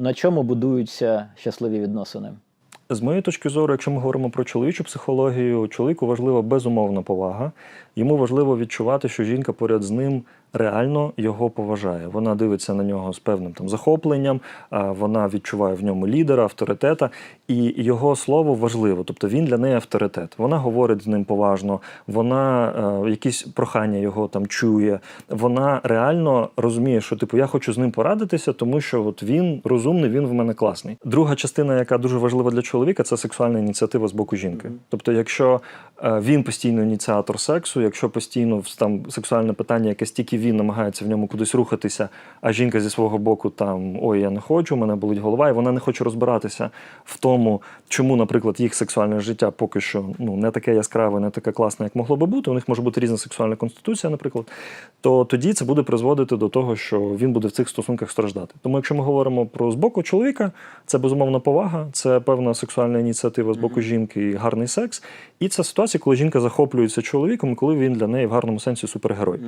На чому будуються щасливі відносини? З моєї точки зору, якщо ми говоримо про чоловічу психологію, чоловіку важлива безумовна повага. Йому важливо відчувати, що жінка поряд з ним реально його поважає. Вона дивиться на нього з певним там захопленням, вона відчуває в ньому лідера, авторитета, і його слово важливо. Тобто він для неї авторитет. Вона говорить з ним поважно, вона е, якісь прохання його там чує. Вона реально розуміє, що типу я хочу з ним порадитися, тому що от він розумний, він в мене класний. Друга частина, яка дуже важлива для чоловіка, це сексуальна ініціатива з боку жінки. Тобто, якщо він постійно ініціатор сексу, якщо постійно там сексуальне питання, якесь тільки він намагається в ньому кудись рухатися, а жінка зі свого боку там ой, я не хочу, мене болить голова, і вона не хоче розбиратися в тому, чому, наприклад, їх сексуальне життя поки що ну не таке яскраве, не таке класне, як могло би бути. У них може бути різна сексуальна конституція, наприклад. То тоді це буде призводити до того, що він буде в цих стосунках страждати. Тому, якщо ми говоримо про з боку чоловіка, це безумовна повага, це певна сексуальна ініціатива з боку жінки і гарний секс. І це ситуація, коли жінка захоплюється чоловіком, коли він для неї в гарному сенсі супергерой.